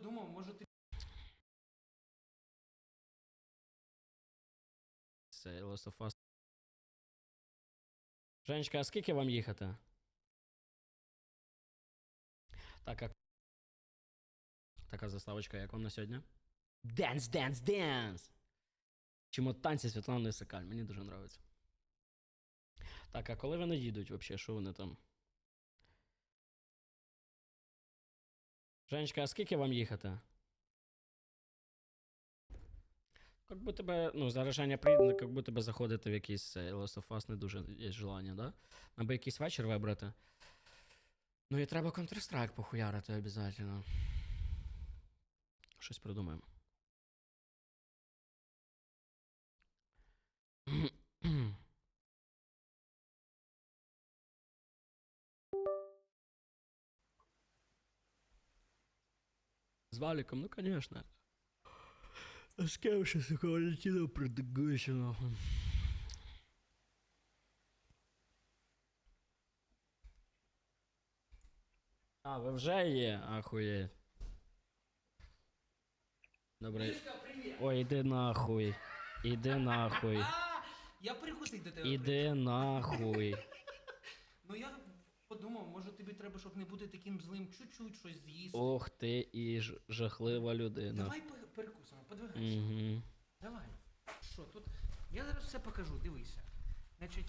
подумав, може ти. Це Last of Us. Женечка, а скільки вам їхати? Так, а... Така заставочка, як вам на сьогодні? Денс, денс, денс! Чому танці Світлани Сикаль, мені дуже подобається. Так, а коли вони їдуть взагалі, що вони там? Женечка, а скільки вам їхати? Как би тебе, ну, зараз Женя приїде, як би тебе заходити в якийсь Last of Us не дуже є желання, да? Аби якийсь вечір вибрати. Ну і треба Counter-Strike похуярити обов'язково. Щось придумаємо. валиком, ну конечно. А с кем сейчас Валентина продыгайся, нахуй. А, ви вже є, ахуєть. Добре. привіт! Ой, іди нахуй. Іди нахуй. А, я перекусить до тебе. Іди нахуй. Ну я подумав, може тобі треба, щоб не бути таким злим, чуть-чуть щось з'їсти. Ох ти і ж- жахлива людина. Давай пе- перекусимо, подвигайся. Угу. Давай. Що тут? Я зараз все покажу, дивися. Значить.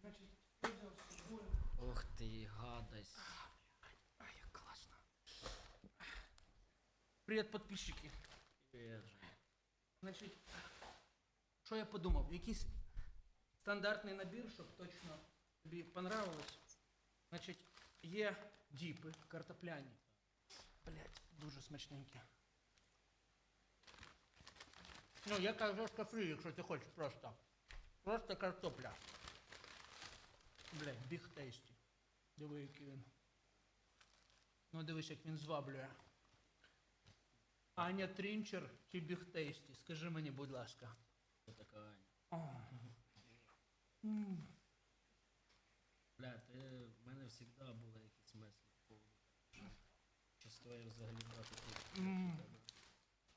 Значить, я взяв з собою. Ох ти, гадость. Ай, як класно. Привіт, підписчики. Значить, що я подумав? Якийсь стандартний набір, щоб точно тобі понравилось. Значить, є діпи картопляні. Блять, дуже смачненькі. Ну, я картошка фрі, якщо ти хочеш просто. Просто картопля. Блять, біг тейсті. Диви, який він. Ну, дивись, як він зваблює. Аня Трінчер чи біг тейсті? Скажи мені, будь ласка. Така Аня? Бля, ти мене завжди були якісь мислі по поводу. Чи стоїть взагалі брати тут?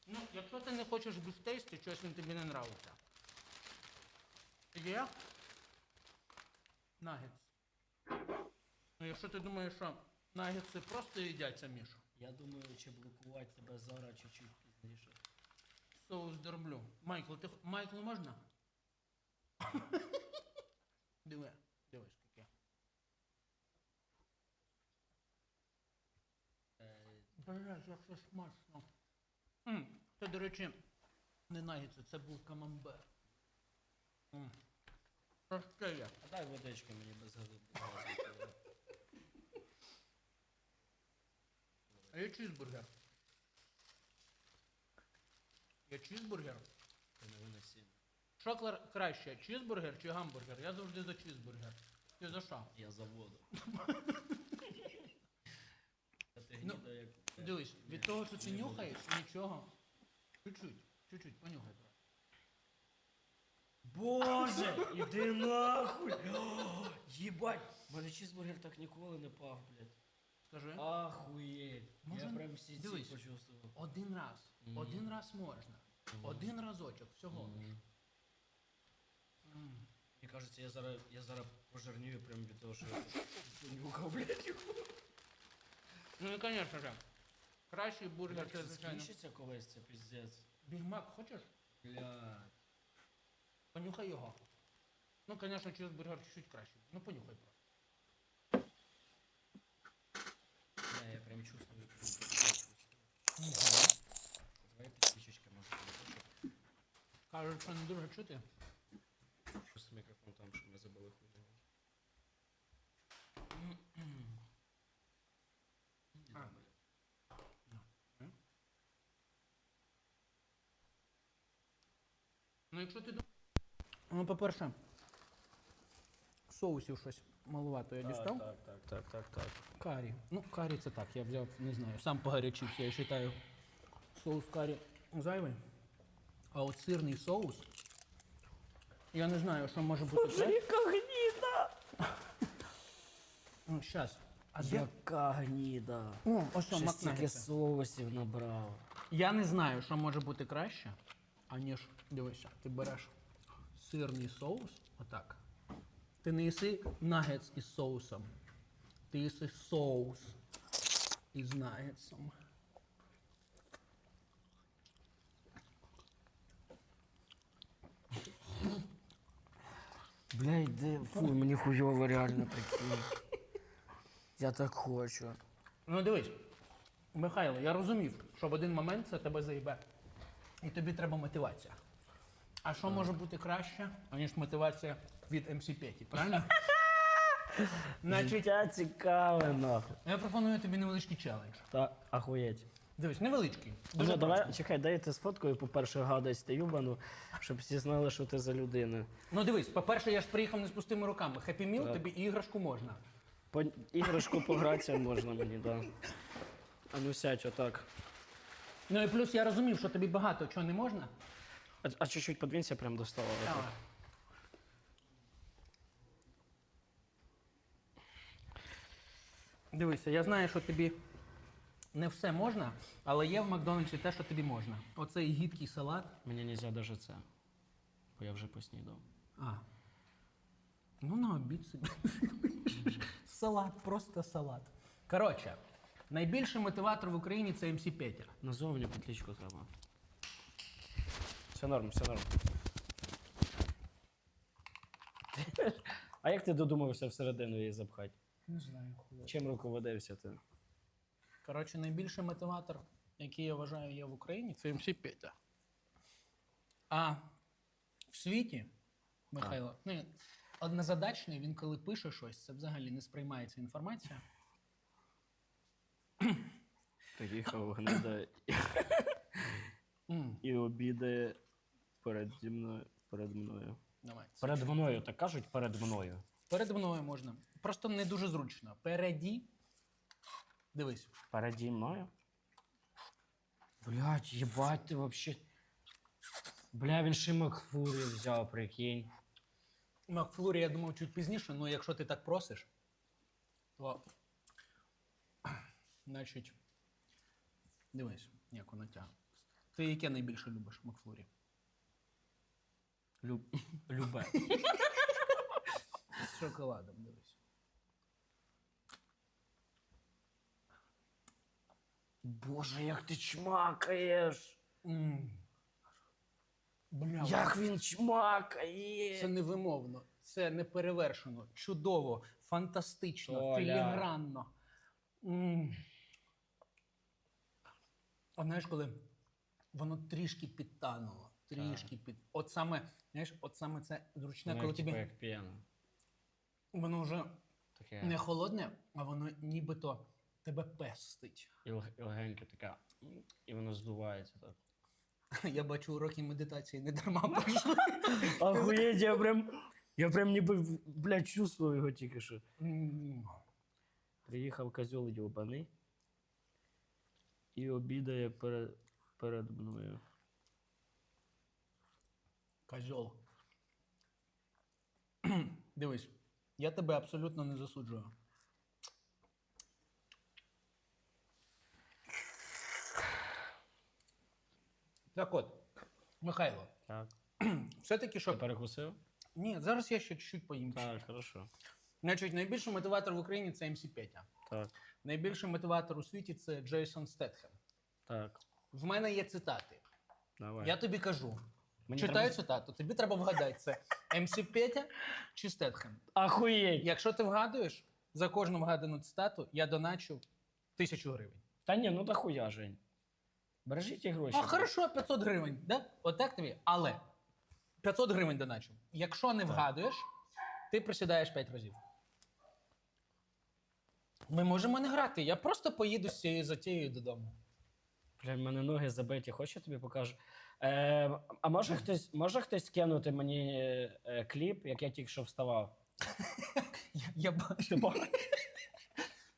Ну, якщо ти не хочеш біг тейсті, щось він тобі не нравиться. Є? Нагетс. Ну, якщо ти думаєш, що нагетси просто їдяться, Міша. Я думаю, чи блокувати тебе зараз чуть-чуть пізніше. Соус дроблю. Майкл, ти... х- Майклу можна? Диви, дивись, Е, це смачно. М, Це, до речі, не нагідце, це був камамбер. М. Що ще є? А дай водички мені без газу. А є чізбургер. Є чізбургер. Ти не виносім. Що кла- краще, чізбургер чи гамбургер? Я завжди за чізбургер. Ти за що? Я за воду. Та ти Ну, гніда як... Дивись, від того, що ти нюхаєш, нічого. Чуть-чуть, чуть-чуть, понюхай. Боже, іди нахуй! О, Єбать! У мене чізбургер так ніколи не пав, блядь. Скажи. Ахуєть. Я прям всі ці дивись. почувствував. Один раз. Один раз можна. Один разочок, всього. лиш. Мені кажеться, я зараз, я зараз пожирнію прям від того, що я понюхав, блядь. його. Ну і, звісно ж, кращий бургер це, звичайно. скінчиться колись, це піздець. Бігмак хочеш? Бля. Понюхай його. Ну, звісно, чизбургер чуть-чуть кращий. Ну, понюхай просто. Бля, я прям чувствую. прям. Давай підсвічечки може бути. Кажуть, що не дуже чути. Просто мікрофон там, щоб ми забули хуйню. А. Ну, якщо ти. Ну, по-перше, соусів щось малувато я дістав. Так, так, так, так, так. Карі. Ну, карі це так, я взяв, не знаю, сам погарячився, я вважаю. Соус карі зайвий. А от сирний соус. Я не знаю, що може бути. краще. Яка гніда! Ну, щас. А де? Яка гніда. О, ось що, Щось макнагетси. соусів набрав. Я не знаю, що може бути краще, аніж дивися, ти береш сирний соус, отак. Ти не їси нагетс із соусом. Ти їси соус із нагетсом. Бля, йди, фу, мені хуйово реально прикинь. Я так хочу. Ну дивись, Михайло, я розумів, що в один момент це тебе заїбе. І тобі треба мотивація. А що може бути краще, аніж мотивація від MC Петі, правильно? Значить, Життя цікаве, нахуй. я пропоную тобі невеличкий челендж. Та ахуєть. Дивись, невеличкий. Ну, Дуже давай, чекай, дай я ти сфоткаю, по-перше, гадость та юбану, щоб всі знали, що ти за людина. Ну дивись, по-перше, я ж приїхав не з пустими руками. Хеппі Міл, тобі і іграшку можна. По іграшку погратися можна мені, да. А ну сядь отак. Ну і плюс я розумів, що тобі багато чого не можна. А, а чуть-чуть подвинься прям до стола. Давай. Дивися, я знаю, що тобі не все можна, але є в Макдональдсі те, що тобі можна. Оцей гідкий салат. Мені не можна навіть це. Бо я вже поснідав. А. Ну, на обід собі. салат, просто салат. Коротше, найбільший мотиватор в Україні це МС Петя. Назовні петлічку треба. Все норм, все норм. А як ти додумався всередину її запхати? Не знаю, Чим руководився ти? Коротше, найбільший мотиватор, який я вважаю є в Україні, це МС Петя. А в світі, Михайло, ну, однозадачний, він коли пише щось, це взагалі не сприймається інформація. Приїхав гнида і обідає перед мною. Перед мною. Давай. Перед мною, так кажуть перед мною. Перед мною можна. Просто не дуже зручно. Переді. Дивись. Переді мною? Блять, їбать ти вообще. Бля, він ще Макфурі взяв, прикинь. Макфлурі, я думав, чуть пізніше, ну якщо ти так просиш, то. Значить. Дивись, як воно тягне. Ти яке найбільше любиш Макфлурі? Люб... Любе. З шоколадом, дивись. Боже, як ти чмакаєш! М. Бля, Як він чмакає! Це невимовно, це неперевершено, чудово, фантастично, Толя. філігранно. М. А знаєш, коли воно трішки підтануло, трішки під. От саме, знаєш, от саме це зручне, коли типу, тобі як п'яно. воно вже Таке не холодне, а воно нібито тебе пестить. і лег- і таке. м, І воно здувається так. Я бачу уроки медитації не дарма пройшли. Охуєть, я прям. Я прям ніби, блядь, чувствую його тільки що. М. Приїхав козьол йобаний і обідає перед, перед мною. Козьол. Дивись, я тебе абсолютно не засуджую. Так от, Михайло, Так. все-таки Ти що. перекусив? Ні, зараз я ще чуть-чуть поїм. Так, хорошо. Значить, найбільший мотиватор в Україні це МС Петя. Так, Найбільший мотиватор у світі це Джейсон Стетхем. так. В мене є цитати. Давай. Я тобі кажу. Мені читаю треба- цитату, тобі треба вгадати, це МС Петя чи Стетхем. Ахуєть! Якщо ти вгадуєш, за кожну вгадану цитату я доначу тисячу гривень. Та ні, ну та хуя, Жень. Бережіть ті гроші. А хорошо, 500 гривень, да? Отак тобі. Але 500 гривень доначу. Якщо не вгадуєш, ти присідаєш 5 разів. Ми можемо не грати. Я просто поїду з цією затією додому. Бля, в мене ноги забиті, хочеш я тобі покажу. Е, а може хтось, може хтось скинути мені е, кліп, як я тільки що вставав? Я, я бачу.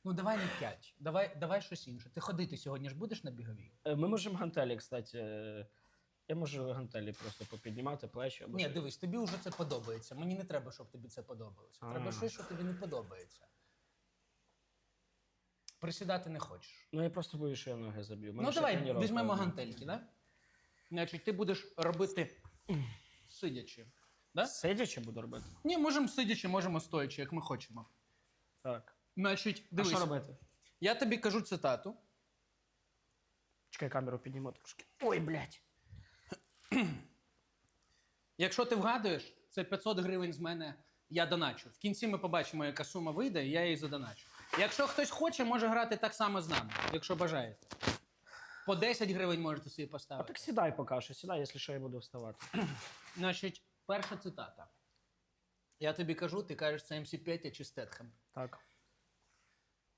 Ну давай не 5. Давай, давай щось інше. Ти ходити сьогодні ж будеш на біговій? Е, Ми можемо гантелі, кстати. е, Я можу гантелі просто попіднімати плечі. Або Ні, щось. дивись, тобі вже це подобається. Мені не треба, щоб тобі це подобалося. Треба А. щось, що тобі не подобається. Присідати не хочеш. Ну я просто боюсь, що я ноги заб'ю. Мене Ну ще давай тренування візьмемо гантельки, да? Значить, ти будеш робити сидячи. Да? Сидячи буду робити. Ні, можемо сидячи, можемо стоячи, як ми хочемо. Так. Значить, А що робити? я тобі кажу цитату. Чекай, камеру підніму трошки. Ой, блядь. Якщо ти вгадуєш, це 500 гривень з мене я доначу. В кінці ми побачимо, яка сума вийде, і я її задоначу. Якщо хтось хоче, може грати так само з нами, якщо бажаєте. По 10 гривень можете собі А поставити. так сідай поки що, сідай, якщо що, я буду вставати. Значить, перша цитата. Я тобі кажу, ти кажеш, це МС Петя чи Стетхем. Так.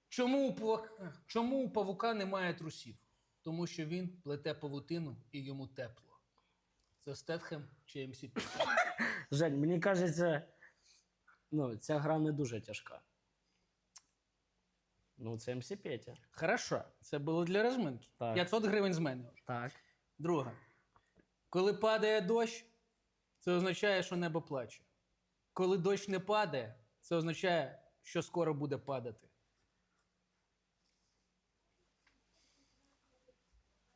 Чому у, павука, чому у павука немає трусів? Тому що він плете павутину і йому тепло. Це Стетхем чи МС Петя? Жень, мені кажеться, ну, ця гра не дуже тяжка. Ну, це МС Петя. Хорошо, це було для розминки. Так. 500 гривень з мене. вже. Так. Друга. Коли падає дощ, це означає, що небо плаче. Коли дощ не падає, це означає, що скоро буде падати.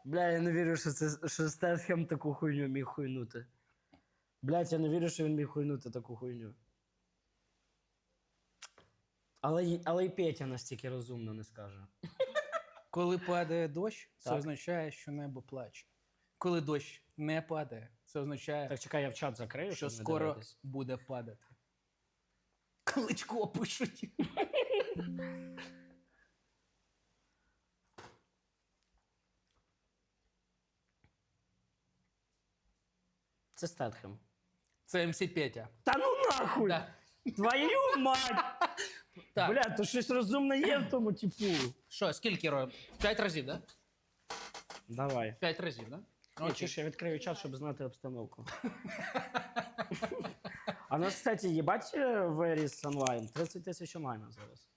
Бля, я не вірю, що це що Стетхем таку хуйню міг хуйнути. Блять, я не вірю, що він міг хуйнути таку хуйню. Але, й- але й Петя настільки розумно не скаже. Коли падає дощ, це Так. означає, що небо плаче. Коли дощ не падає, це означає, Так чекай, я в чат закрию, що щоб не скоро дивитись. буде падати. Кличко пишуть. Це Стетхем. Це МС Петя. Та ну нахуй! Да. Твою мать! Так. Бля, то щось розумне є в тому типу. Що, скільки робимо? П'ять разів, так? Да? Давай. П'ять разів, так? Да? Ні, чи ж я відкрию чат, щоб знати обстановку. А нас, кстати, їбать е, виріс онлайн. 30 тисяч онлайна зараз.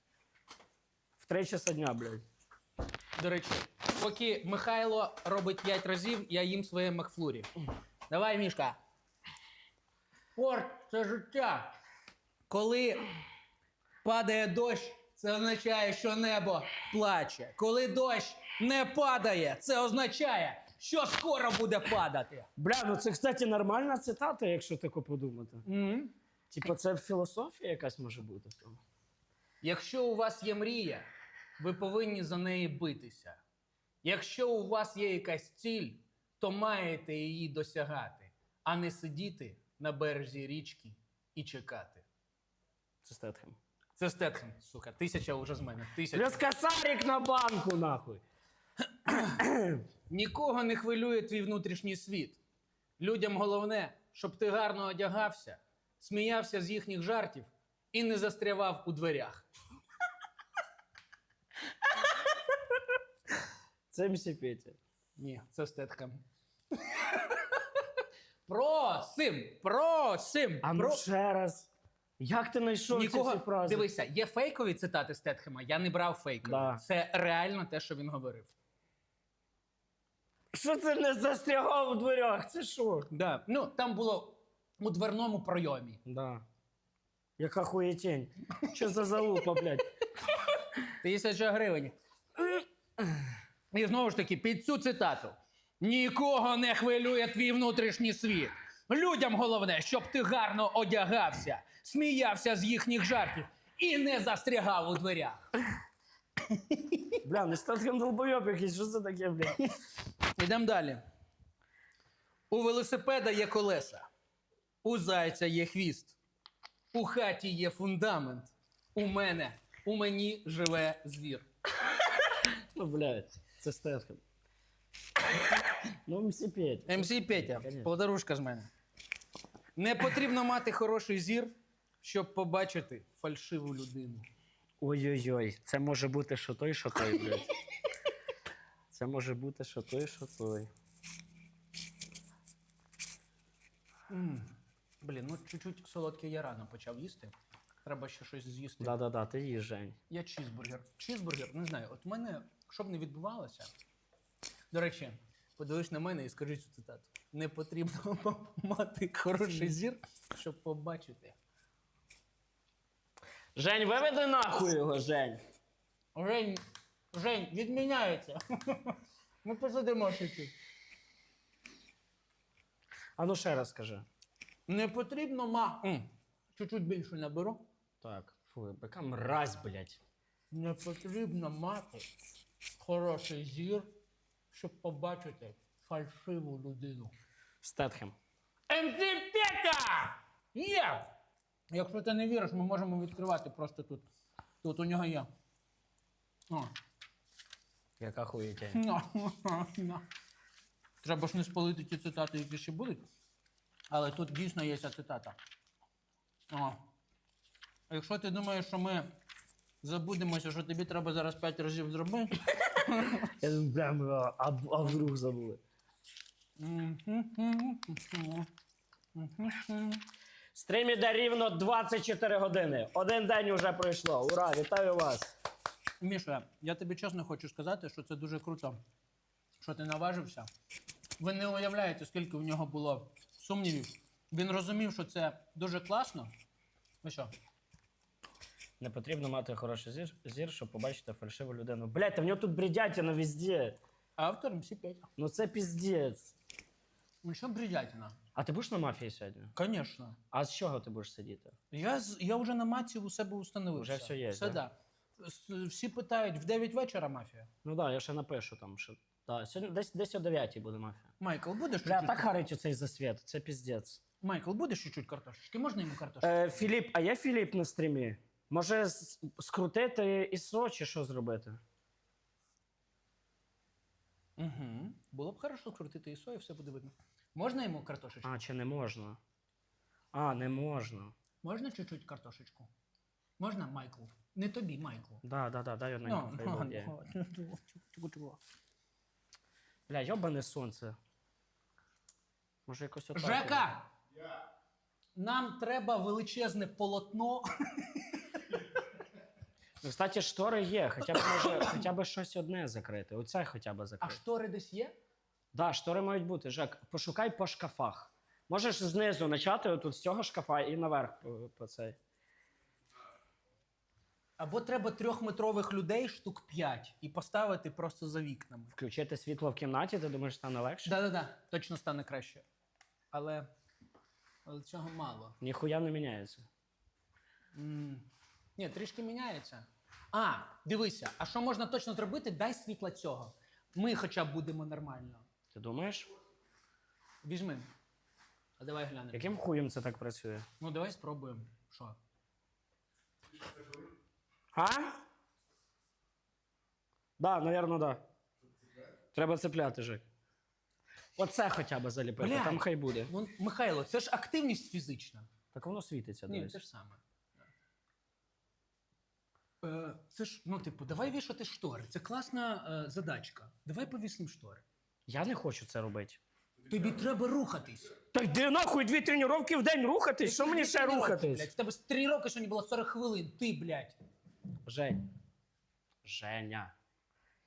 В 3 часа дня, блядь. До речі, поки Михайло робить 5 разів, я їм своє Макфлурі. Давай, Мішка. Спорт це життя. Коли падає дощ, це означає, що небо плаче. Коли дощ не падає, це означає, що скоро буде падати. Бля, ну це, кстати, нормальна цитата, якщо тако подумати. М? Типа, це філософія якась може бути. в тому. Якщо у вас є мрія, ви повинні за неї битися. Якщо у вас є якась ціль, то маєте її досягати, а не сидіти на березі річки і чекати. Це Стетхем. Це Стетхем, сука, тисяча вже з мене. Тисяча. Плюс на банку, нахуй. Нікого не хвилює твій внутрішній світ. Людям головне, щоб ти гарно одягався, сміявся з їхніх жартів і не застрявав у дверях. Це МС Петя. Ні, це Стетхем. Просим! Просим! А ну про... ще раз. Як ти знайшов ці Нікого... всі фрази? Дивися, є фейкові цитати Стетхема, я не брав фейкові. Да. Це реально те, що він говорив. Що це не застрягав у дверях? Це що? Да. Ну, там було у дверному пройомі. Да. Яка хуєтень. Що за залупа, блядь? Тисяча гривень. І знову ж таки, під цю цитату. Нікого не хвилює твій внутрішній світ. Людям головне, щоб ти гарно одягався, сміявся з їхніх жартів і не застрягав у дверях. Бля, не статком долбойоб якийсь, що це таке, блядь? Ідемо далі. У велосипеда є колеса, у зайця є хвіст, у хаті є фундамент. У мене, у мені живе звір. Ну, блядь, це Стетхем. Ну, МС Петя. МС Петя, Конечно. подарушка з мене. Не потрібно мати хороший зір, щоб побачити фальшиву людину. Ой-ой-ой, це може бути що той, що той, блядь. Це може бути що той, що той. М, Блін, ну чуть-чуть солодке я рано почав їсти. Треба ще щось з'їсти. Да-да-да, ти їж, Жень. Я чізбургер. Чізбургер, не знаю, от в мене, що б не відбувалося. До речі, подивись на мене і скажи цю цитату. Не потрібно мати хороший зір, щоб побачити. Жень, виведи нахуй його, Жень. Жень, Жень, відміняється. Ми посидимо чуть-чуть. А ну ще раз скажи. Не потрібно ма. М, Чуть-чуть більше наберу. Так, фу, яка мразь, блядь. Не потрібно мати хороший зір, щоб побачити фальшиву людину. Стетхем. МЦ! Є! Якщо ти не віриш, ми можемо відкривати просто тут. Тут у нього є. О. Яка хуєтя. На, на. Треба ж не спалити ті цитати, які ще будуть. Але тут дійсно є ця цитата. О. Якщо ти думаєш, що ми забудемося, що тобі треба зараз 5 разів зробити. Я думаю, бля, ми, а, а, вдруг забули. Стрім іде рівно 24 години. Один день уже пройшло. Ура, вітаю вас. Міша, я тобі чесно хочу сказати, що це дуже круто, що ти наважився. Ви не уявляєте, скільки в нього було сумнівів. Він розумів, що це дуже класно. Ну що? Не потрібно мати хороший зір, зір щоб побачити фальшиву людину. Блять, та в нього тут бредятина везде. Автор МС Петя. Ну це піздець. Ну що бредятина? А ти будеш на мафії сьогодні? Звісно. А з чого ти будеш сидіти? Я, з- я вже на маці у себе установив. Вже все є, Все, да? да. С- Всі питають, в 9 вечора мафія. Ну так, да, я ще напишу там, що. Да, сьогодні десь, десь о 9 буде мафія. Майкл, будеш Бля, чуть-чуть? так харить оцей засвіт, це піздець. Майкл, будеш чуть-чуть картошечки? Можна йому картошки? Е, Філіп, а є Філіп на стрімі? Може скрутити ІСО чи що зробити? Угу. Було б хорошо крутити ІСО і все буде видно. Можна йому картошечку? А, чи не можна? А, не можна. Можна чуть-чуть картошечку? Можна, Майкл? Не тобі, Майкл. Да, да, да, дай Ну, хай ладно, буде. ладно. Чого-чого. Бля, йобане сонце. Може якось отак. Жека! Нам треба величезне полотно. Ну, кстати, штори є, хоча б може, хоча б щось одне закрити. Оце хоча б закрити. А штори десь є? Да, штори мають бути. Жек, пошукай по шкафах. Можеш знизу почати отут з цього шкафа і наверх по, по цей. Або треба трьохметрових людей штук 5 і поставити просто за вікнами. Включити світло в кімнаті, ти думаєш, стане легше? Да-да-да, точно стане краще. Але, але цього мало. Ніхуя не міняється. М. Ні, трішки міняється. А, дивися, а що можна точно зробити? Дай світла цього. Ми хоча б будемо нормально. Ти думаєш? Візьми. А давай глянемо. Яким хуєм це так працює? Ну, давай спробуємо. Що? А? Да, напевно, да. Треба цепляти, Жек. Оце хоча б заліпити, Блядь. там хай буде. Ну, Михайло, це ж активність фізична. Так воно світиться, Ні, дивись. це ж саме. Е, це ж, ну, типу, давай вішати штори. Це класна е, задачка. Давай повісимо штори. Я не хочу це робити. Тобі треба рухатись. Так де нахуй дві тренування в день рухатись? Що мені ще рухатись? В тебе з три роки сьогодні було 40 хвилин. Ти, блядь. Жень. Женя.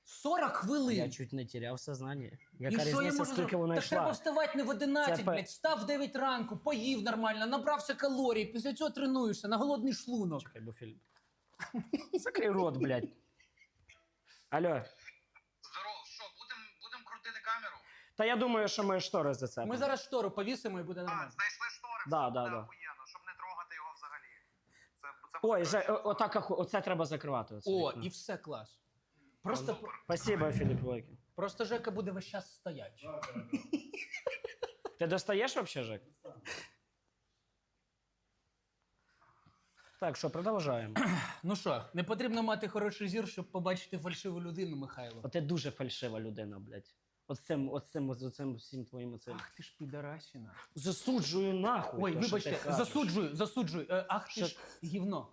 40 хвилин. Я чуть не теряв сознання. Яка що я різниця, можу скільки вона Так треба йшла? вставати не в 11, Це пе- блядь. Встав в 9 ранку, поїв нормально, набрався калорій, після цього тренуєшся на голодний шлунок. Чекай, бо Філіп. Закрий рот, блядь. Алло. Здорово, що, будемо будем крутити камеру? Та я думаю, що ми штори зацепимо. Ми зараз штору повісимо і буде А, нормально. знайшли штори, Да, все да, буде да. охуєнно, щоб не трогати його взагалі. Це, це Ой, Же, краще. о- отак, аху- оце треба закривати. Оце О, вікно. і все клас. Просто, Спасибо, Філіп Великий. просто Жека буде весь час стояти. Ти достаєш вообще, Жек? Так, що, продовжаємо. Ну що, не потрібно мати хороший зір, щоб побачити фальшиву людину, Михайло. От ти дуже фальшива людина, блядь. От цим, от цим, от цим всім твоїм оцим. Ах ти ж підарасіна. Засуджую нахуй. Ой, то, що вибачте, ти кажеш. засуджую, засуджую. Е, Ах ти Що- ж гівно.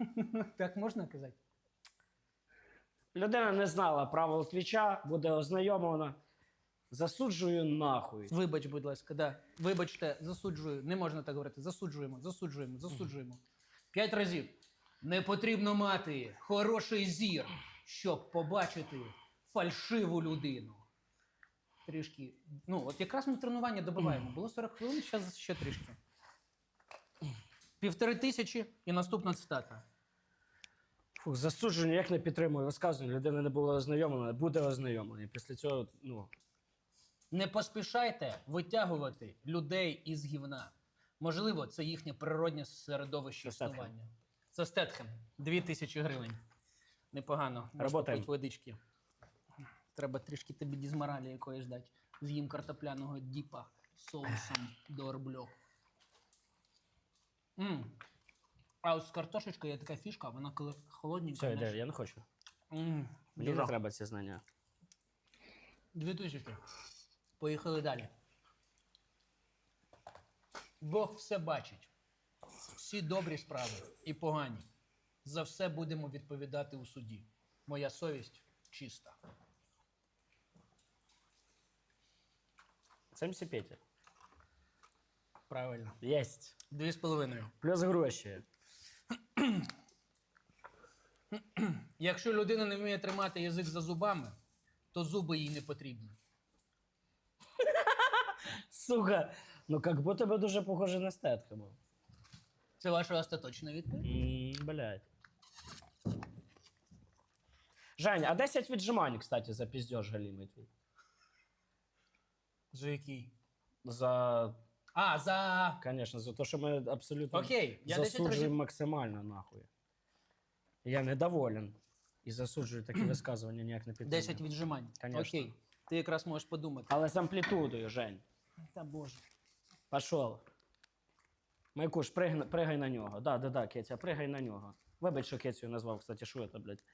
Так можна казати? Людина не знала правил твіча, буде ознайомлена. Засуджую нахуй. Вибач, будь ласка, да. Вибачте, засуджую. Не можна так говорити. Засуджуємо, засуджуємо, засуджуємо. П'ять разів. Не потрібно мати хороший зір, щоб побачити фальшиву людину. Трішки. Ну, от якраз ми тренування добиваємо. Було 40 хвилин, зараз ще трішки. Півтори тисячі і наступна цитата. Фух, засудження як не підтримую розказування. Людина не була ознайомлена, буде ознайомлена. І після цього, ну. Не поспішайте витягувати людей із гівна. Можливо, це їхнє природнє середовище Це Стетхем. існування. Це Стетхем. Дві тисячі гривень. Непогано. Работаємо. попити водички. Треба трішки тобі дізморалі якоїсь дати. З'їм картопляного діпа з соусом до орбльо. М. А от з картошечкою є така фішка, вона коли холодненька. Все, знаєш, йде, я не хочу. м, Мені дуже. не треба ці знання. Дві тисячі. Поїхали далі. Бог все бачить. Всі добрі справи і погані. За все будемо відповідати у суді. Моя совість чиста. Це МС Петя. Правильно. Єсть. Дві з половиною. Плюс гроші. Якщо людина не вміє тримати язик за зубами, то зуби їй не потрібні. Сука, ну як будто би дуже похоже на Стетхема. Це ваша остаточна відповідь? М, Блядь. Жень, а 10 віджимань, кстати, за піздеж галімий твій. За який? За, А, за. конечно, за те, що ми абсолютно Окей, я 10 засуджуємо разів. максимально нахуй. Я недоволен. І засуджую такі висказування ніяк не підтримую. 10 віджимань. Конечно. Окей. Ти якраз можеш подумати. Але з амплітудою, Жень. Та боже. Пошел. Майкуш, пригай, пригай на нього. Да, да, да, Кетя, пригай на нього. Вибач, що Кетю назвав, кстати, що це, блядь.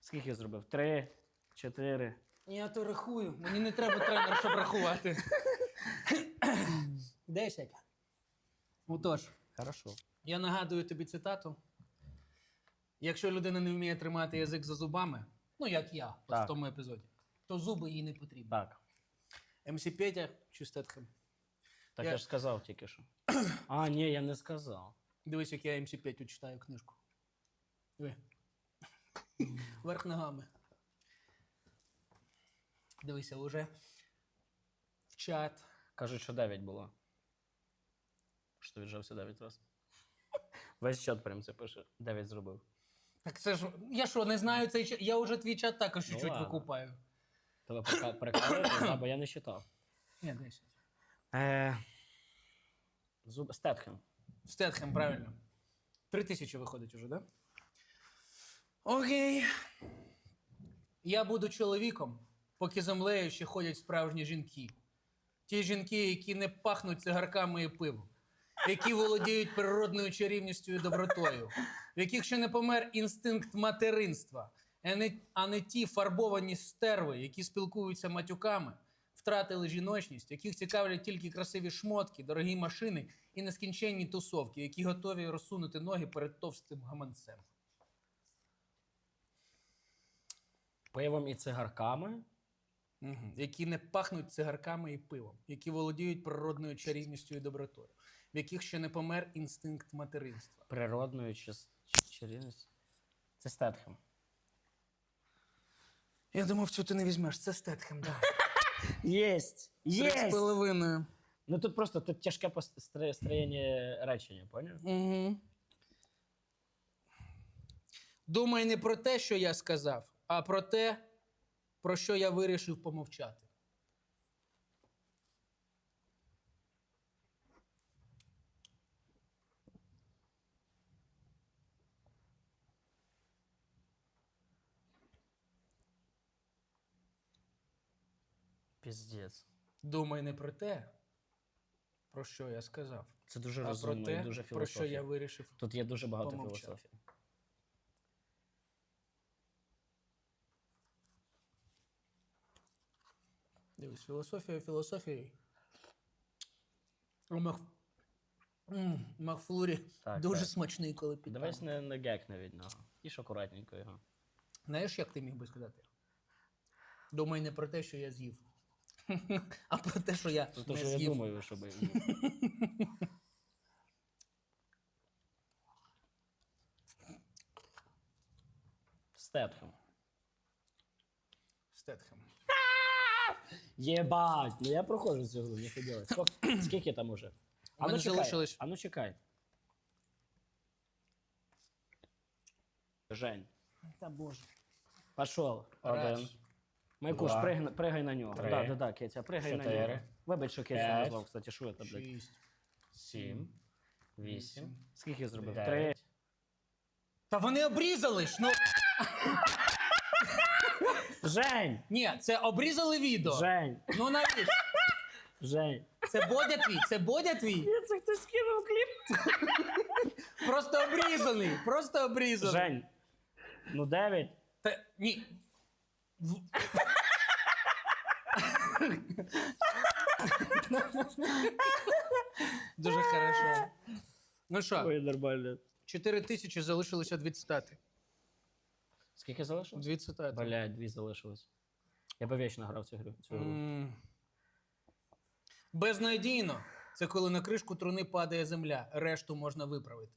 Скільки я зробив? Три, чотири. Я то рахую. Мені не треба тренер, щоб рахувати. Десять. Отож, Хорошо. я нагадую тобі цитату. Якщо людина не вміє тримати язик за зубами, ну як я от в тому епізоді, то зуби їй не потрібні. Так. МС Петя чи Стетхем? Так Я- я, ж сказав тільки що. А, ні, я не сказав. Дивись, як я МС Петю читаю книжку. Диви. Верх ногами. Дивися, уже в чат. Кажуть, що 9 було. Що віджався 9 разів. Весь чат прям це пише. 9 зробив. Так це ж. Я що, не знаю цей чат. Я вже твій чат також Ну чуть-чуть ладно. викупаю. Тебе прика- прикалуєте, да, бо я не читав. Ні, 10. Е, Зуб... Стетхем. Стетхем, правильно. Три тисячі виходить уже, да? Окей. Я буду чоловіком, поки землею ще ходять справжні жінки. Ті жінки, які не пахнуть цигарками і пивом, які володіють природною чарівністю і добротою, в яких ще не помер інстинкт материнства, а не, ті фарбовані стерви, які спілкуються матюками, втратили жіночність, яких цікавлять тільки красиві шмотки, дорогі машини і нескінченні тусовки, які готові розсунути ноги перед товстим гаманцем. Пивом і цигарками. Угу. Які не пахнуть цигарками і пивом, які володіють природною чарівністю і добротою, в яких ще не помер інстинкт материнства. Природною чарівністю. Це Стетхем. Я думав, цю ти не візьмеш. Це Стетхем, да. Єсть! Три з половиною. Ну тут просто тут тяжке пос- строєння речення, поняв? Угу. Думай не про те, що я сказав, а про те, про що я вирішив помовчати. Піздець. Думай не про те, про що я сказав, Це дуже а про те, і дуже про що я вирішив. Тут є дуже багато помовчати. філософії. Дивись, філософія філософією. У Мах... М, Махфлурі Так, дуже так. смачний, коли під. Давай не, не гекне від нього. І ж акуратненько його. Знаєш, як ти міг би сказати? Думай не про те, що я з'їв, а про те, що я Про те, що я думаю, щоб. Стетхем. Стетхем. Єбать, ну я проходжу цю гру, не хотілося. Скільки, скільки там уже? У мене чекай, залишилось- А ну чекай. Жень. Та боже. Пошел. Один. Один. Майкуш, Два. пригай, пригай на нього. Три. Да, да, да, Кетя, пригай на Чотири. нього. Вибач, що Кетя П'ять. назвав, кстати, що це, блядь? Шість. Сім. Вісім. Скільки я зробив? Дев'ять. Три. Та вони обрізали ж. Ну Жень! ні, це обрізали відео. Жень! Ну навіщо? Жень! Це Бодя твій, це Бодя твій. Це хтось скинув кліп. Просто обрізаний. Просто обрізаний. Жень! Ну, дев'ять. Та, ні. Дуже хорошо. Ну що, Ой, нормально. 4 тисячі залишилося дві цитати. Скільки залишилось? Дві цитати. Блядь, дві залишилось. Я би вічно грав цю гру. Цю гру. М. Безнадійно. Це коли на кришку труни падає земля. Решту можна виправити.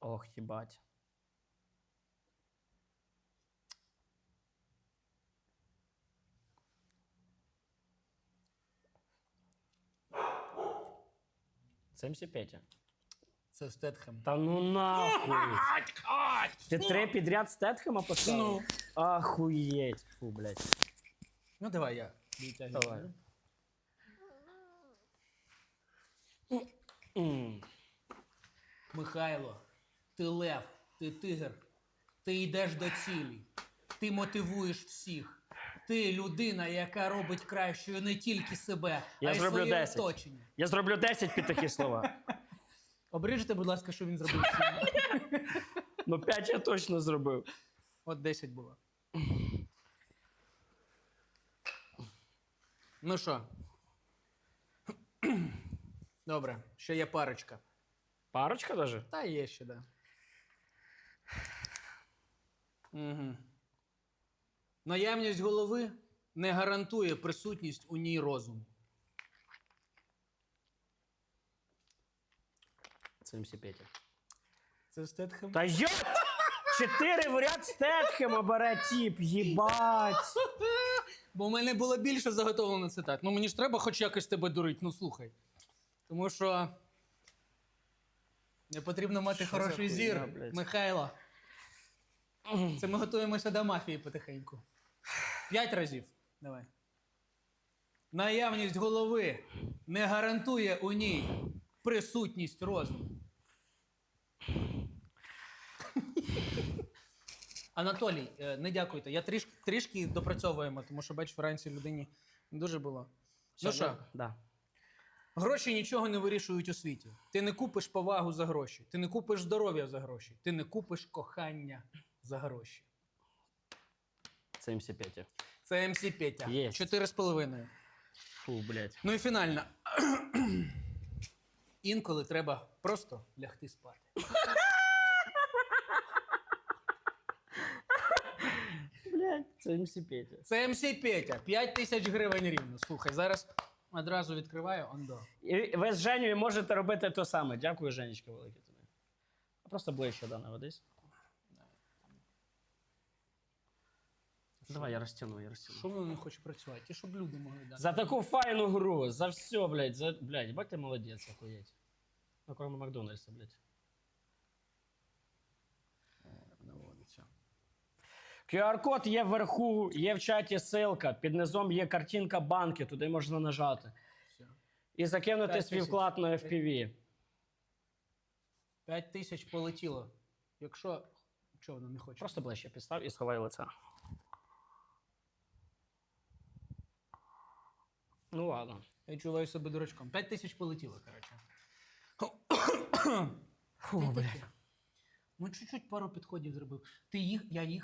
Ох, їбать. Це МС Петя. Це Стетхем. Та ну нахуй. Ти три підряд Стетхема поставив? Ну. Ахуєть. Фу, блядь. Ну, давай я. Давай. М. Михайло, ти лев, ти тигр, ти йдеш до цілі, ти мотивуєш всіх. Ти людина, яка робить кращою не тільки себе, Я а й зроблю своє 10. оточення. Я зроблю 10 під такі слова. Обріжте, будь ласка, що він зробив. Ну 5 я точно зробив. От 10 було. Ну що? Добре, ще є парочка. Парочка даже? Та є ще, да. Угу. Наявність голови не гарантує присутність у ній розуму. Це МС Петя. Це Стетхем? Та йо! Чотири в ряд Стетхема бере тіп, їбать. Бо в мене було більше заготовлено цитат. Ну мені ж треба хоч якось тебе дурити, ну слухай. Тому що. Не потрібно мати Що за хороший хуйня, зір, блядь? Михайло. Це ми готуємося до мафії потихеньку. П'ять разів. Давай. Наявність голови не гарантує у ній присутність розуму. Анатолій, е, не дякуйте. Я трішки, трішки допрацьовуємо, тому що, бач, вранці людині не дуже було. Ну що, Да. гроші нічого не вирішують у світі. Ти не купиш повагу за гроші, ти не купиш здоров'я за гроші, ти не купиш кохання за гроші. Це МС Петя. Це МС Петя. Чотири з половиною. Фу, блядь. Ну і фінально. Інколи треба просто лягти спати. Блядь, це МС Петя. Це МС Петя. 5 тисяч гривень рівно. Слухай, зараз одразу відкриваю ондо. І ви з Женєю можете робити те саме. Дякую, Женечка, велике тобі. А просто ближче да, наведись. Давай, я розтягну, я розтягну. Що воно не хоче працювати? І щоб люди могли дати. За таку файну гру, за все, блядь, за, блядь, бать ти молодець, охуєть. Ну, кроме Макдональдса, блядь. Наводиться. QR-код є вверху, є в чаті ссылка, під низом є картинка банки, туди можна нажати. Все. І закинути П'ять свій тисяч. вклад на FPV. 5 тисяч полетіло. Якщо. Чого воно не хоче? Просто ближче підстав і сховай лице. Ну ладно. Я чуваю себе дурачком. П'ять тисяч полетіло, коротше. Фу, блядь. Ну, чуть-чуть пару підходів зробив. Ти їх, я їх